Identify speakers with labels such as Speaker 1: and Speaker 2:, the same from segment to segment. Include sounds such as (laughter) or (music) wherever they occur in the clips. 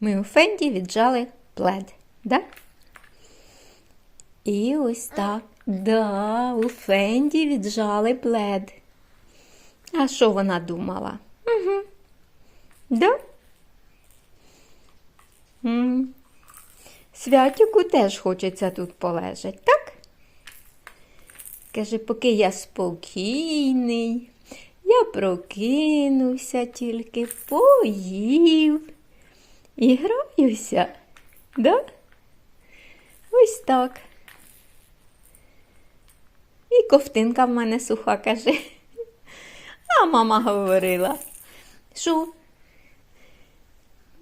Speaker 1: Ми у Фенді віджали плед, да? І ось так. Да, у Фенді віджали плед. А що вона думала? Угу. Да? М. Святіку теж хочеться тут полежать, так? Каже, поки я спокійний, я прокинувся, тільки поїв і граюся. Да? Ось так. І ковтинка в мене суха, каже. А мама говорила, що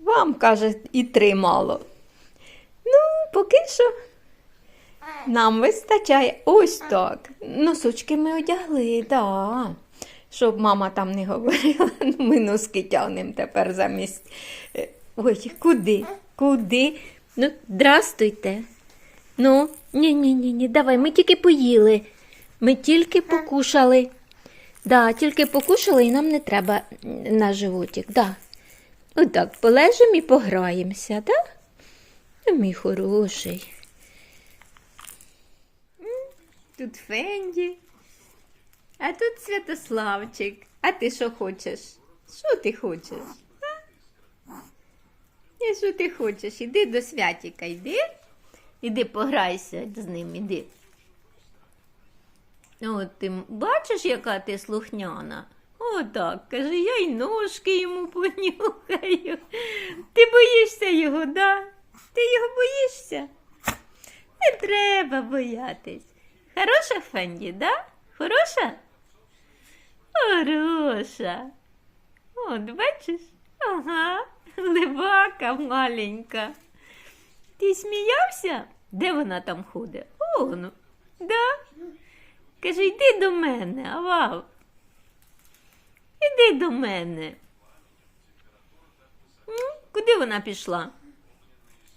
Speaker 1: вам, каже, і три мало. Ну, поки що нам вистачає ось так. Носочки ми одягли, да. Щоб мама там не говорила, ну, (laughs) ми носки тягнемо тепер замість. Ой, куди? Куди? Ну, здрастуйте. Ну, ні, ні, ні, ні, давай, ми тільки поїли. Ми тільки покушали. Да, тільки покушали і нам не треба на животик. Да. Отак, полежимо і пограємося, да? Ну, Мій хороший. Тут Фенді, а тут Святославчик. А ти що хочеш? Що ти хочеш? І що ти хочеш? Іди до святіка, йди. Іди пограйся з ним, іди. От ти бачиш, яка ти слухняна? Отак, каже, я й ножки йому понюхаю. Ти боїшся його, да? Ти його боїшся? Не треба боятись. Хороша Фенді, да? Хороша? Хороша. От, бачиш? Ага, (laughs) левака маленька. Ти сміявся? Де вона там ходить? О, ну, да? Каже, йди до мене, авав. Іди до мене. М? Куди вона пішла?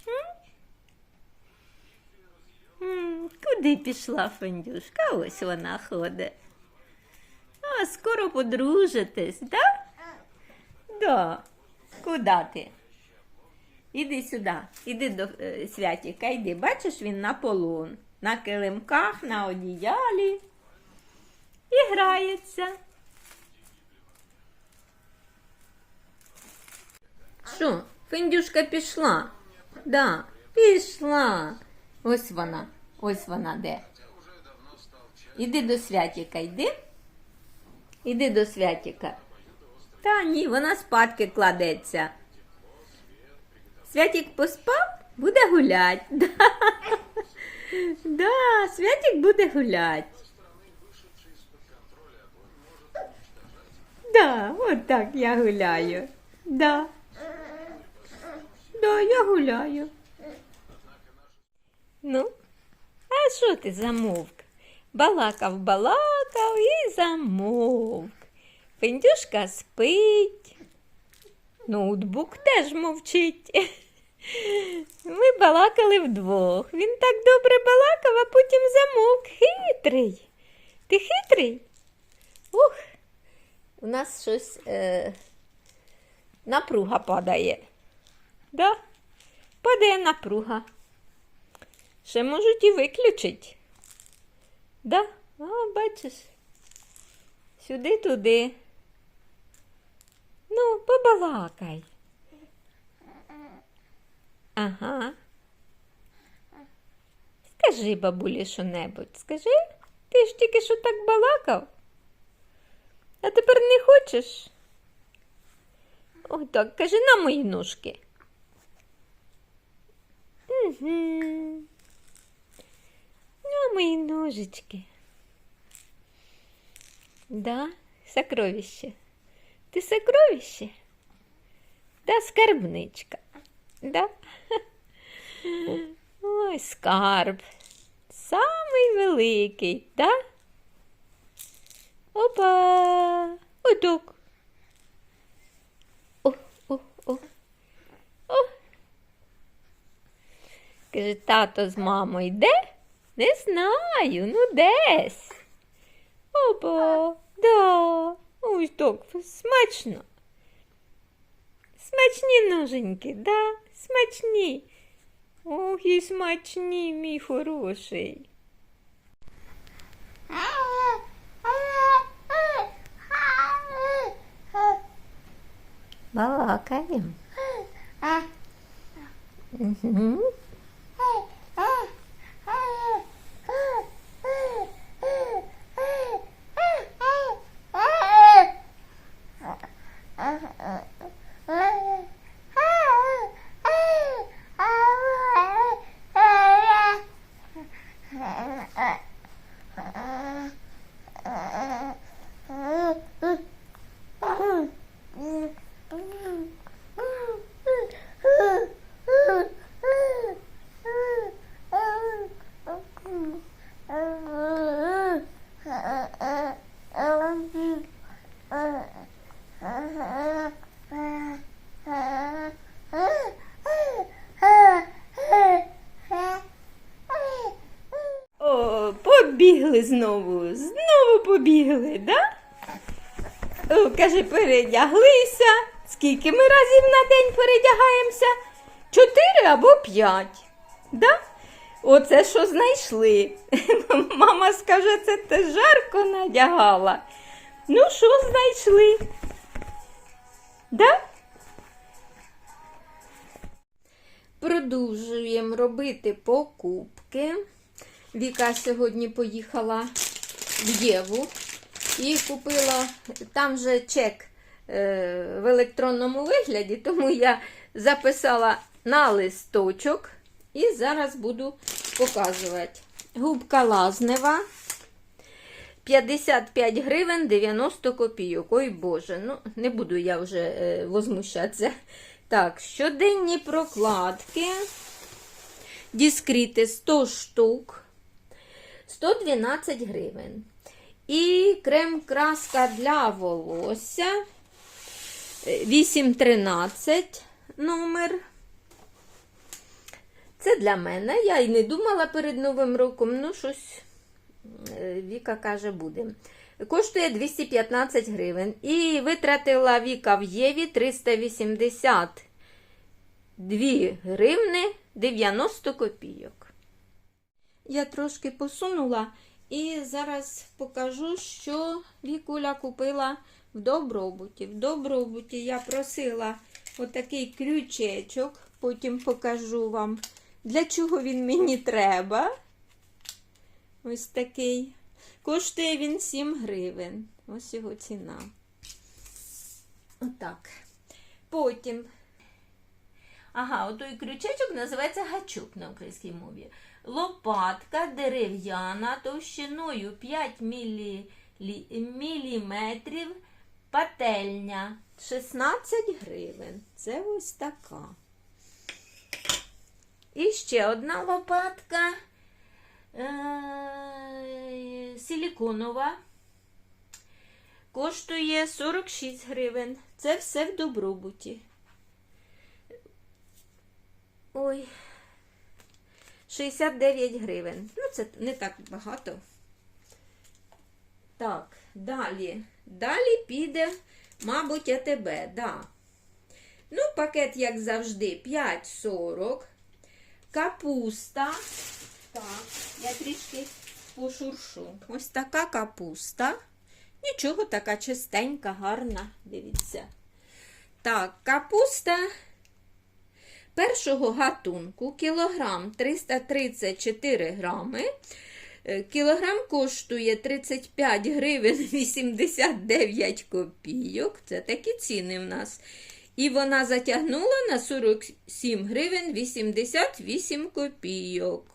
Speaker 1: М? М, Куди пішла Фендюшка? Ось вона ходить. А, скоро подружитесь, да? Да. Куди ти? Іди сюди, іди до е, святіка, йди. Бачиш, він на полу, на килимках, на одіялі. І грається. Що, Фіндюшка пішла? Да, пішла. Ось вона, ось вона де. Іди до святіка, йди. Іди до святіка. Та ні, вона спадки кладеться. Святік поспав, буде гулять. (laughs) Да. Да, Святік буде гулять. Да, от так я гуляю. Да. Да, я гуляю. Ну, а що ти замовк? Балакав, балакав і замовк. Пендюшка спить. Ноутбук теж мовчить. Ми балакали вдвох. Він так добре балакав, а потім замовк. Хитрий. Ти хитрий? Ух, у нас щось е, напруга падає. Да? Падає напруга. Ще можуть і виключить. Да? А, бачиш. Сюди-туди. Побалакай. Ага. Скажи, бабулі, що-небудь. Скажи, ти ж тільки що так балакав. А тепер не хочеш? Ой, так, кажи на мої ножки. Угу. На мої ножички. Да, сокровище. Ти сокровище? Да, скарбничка. Да? Ой, скарб. Самий великий, да? Опа! Отак. О, о, о. О. Каже, тато з мамою йде? Не знаю, ну десь. Опа, да. Ой, так, смачно. Смачні ноженьки, да? Смачні. Ох, і смачні, мій хороший. Балакаємо. Угу. Знову. Знову побігли, да? Каже, передяглися. Скільки ми разів на день передягаємося? Чотири або п'ять. Да? Оце що знайшли. (laughs) Мама скаже, це ти жарко надягала. Ну, що знайшли? Да? Продовжуємо робити покупки. Віка сьогодні поїхала в Єву і купила там же чек е, в електронному вигляді, тому я записала на листочок і зараз буду показувати. Губка лазнева 55 гривень 90 копійок. Ой Боже, ну не буду я вже е, возмущатися. Так, щоденні прокладки. Діскріти 100 штук. 112 гривень. І крем-краска для волосся 813 номер. Це для мене. Я й не думала перед Новим роком, ну щось е, Віка каже, буде. Коштує 215 гривень. І витратила Віка в Єві 382 гривни 90 копійок. Я трошки посунула і зараз покажу, що Вікуля купила в добробуті. В добробуті я просила отакий крючечок, потім покажу вам, для чого він мені треба. Ось такий. Коштує він 7 гривень. Ось його ціна. Отак. Потім. Ага, отой крючечок називається гачок на українській мові. Лопатка дерев'яна товщиною 5 мілі... міліметрів. Пательня 16 гривень. Це ось така. І ще одна лопатка е- силіконова. Коштує 46 гривень. Це все в добробуті. Ой. 69 гривень. Ну, це не так багато. Так, далі. Далі піде, мабуть, АТБ, да. Ну, пакет, як завжди, 5,40. Капуста. Так, я трішки пошуршу. Ось така капуста. Нічого, така чистенька, гарна. Дивіться. Так, капуста першого гатунку кілограм 334 грами. Е, Кілограм коштує 35 гривень (laughs) 89 копійок. Це такі ціни в нас. І вона затягнула на 47 гривень 88 копійок.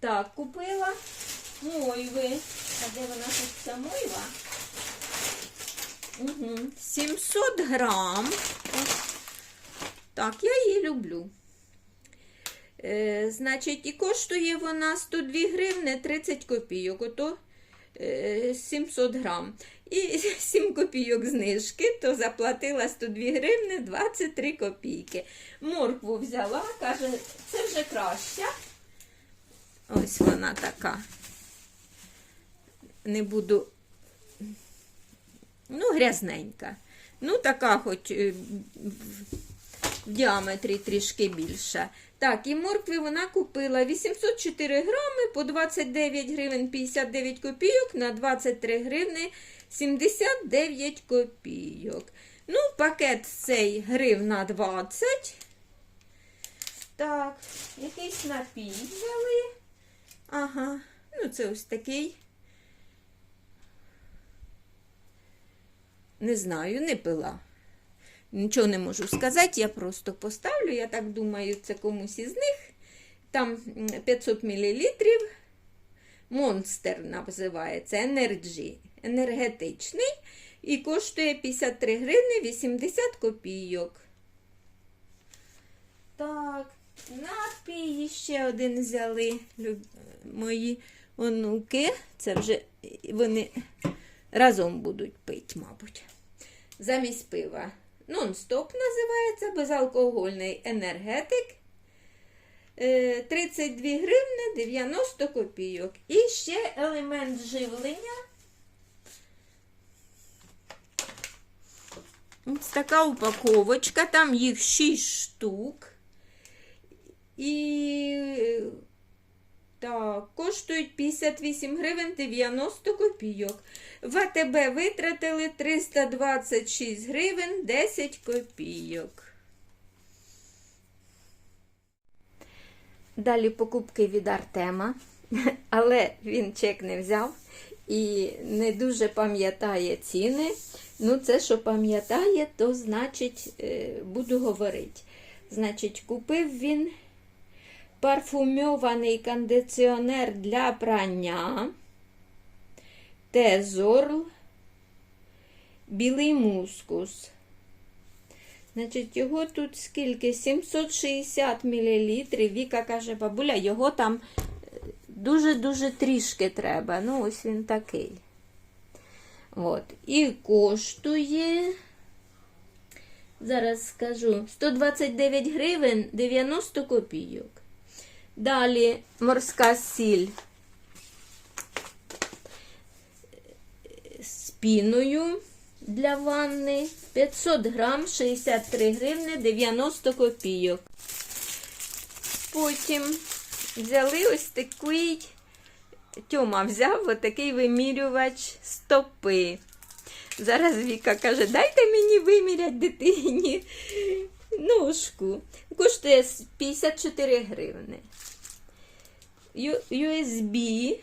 Speaker 1: Так, купила мойви. А де вона тут ця мойва? Угу. 700 грам. Ось так, я її люблю. Е, значить, і коштує вона 102 гривни 30 копійок. Ото е, 700 грам. І (laughs) 7 копійок знижки, то заплатила 102 гривни 23 копійки. Моркву взяла, каже, це вже краще. Ось вона така. Не буду, ну, грязненька. Ну, така хоч е, в- діаметрі трішки більша. Так, і моркви вона купила 804 грами по 29 гривень 59 копійок на 23 гривни 79 копійок. Ну, пакет цей гривна 20. Так, якийсь напій взяли. Ага, ну це ось такий. Не знаю, не пила. Нічого не можу сказати, я просто поставлю. Я так думаю, це комусь із них. Там 500 мл. Монстер називається Energy. Енергетичний. І коштує 53 гривни 80 копійок. Так, напій ще один взяли мої онуки. Це вже вони разом будуть пити, мабуть. Замість пива. Нон-стоп називається безалкогольний енергетик. Е, 32 гривни 90 копійок. І ще елемент живлення. Ось така упаковочка, там їх 6 штук. І е, так, коштують 58 гривень 90 копійок. В АТБ витратили 326 гривень 10 копійок. Далі покупки від Артема, (laughs) але він чек не взяв і не дуже пам'ятає ціни. Ну, це, що пам'ятає, то значить, е, буду говорити. Значить, купив він парфумований кондиціонер для прання. Тезорл, білий мускус. Значить, його тут скільки? 760 мл. Віка каже, бабуля, його там е, дуже-дуже трішки треба. Ну, ось він такий. От. І коштує, зараз скажу, 129 гривень 90 копійок. Далі морська сіль з для ванни 500 грам 63 гривни 90 копійок. Потім взяли ось такий, Тьома взяв отакий вимірювач стопи. Зараз Віка каже, дайте мені виміряти дитині ножку. Коштує 54 гривни. USB,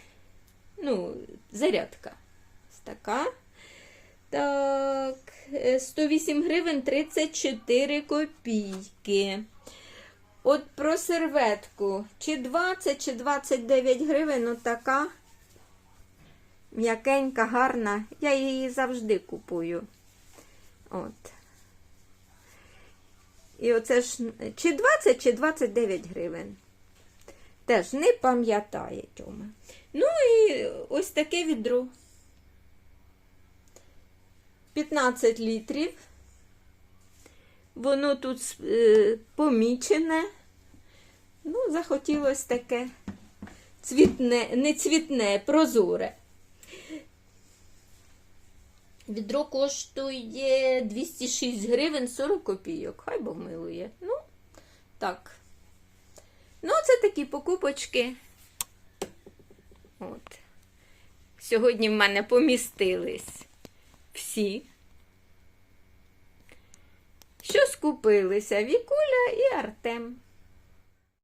Speaker 1: ну, зарядка. Така. Так, е, 108 гривень 34 копійки. От про серветку. Чи 20, чи 29 гривень, ну м'якенька, гарна. Я її завжди купую. От. І оце ж чи 20, чи 29 гривень. Теж не пам'ятає Тьома. Ну і ось таке відро. 15 літрів. Воно тут е, помічене. Ну, захотілося таке цвітне, не цвітне, прозоре. Відро коштує 206 гривень 40 копійок. Хай Бог милує. Ну, так. Ну, це такі покупочки. От. Сьогодні в мене помістились всі. Що скупилися Вікуля і Артем.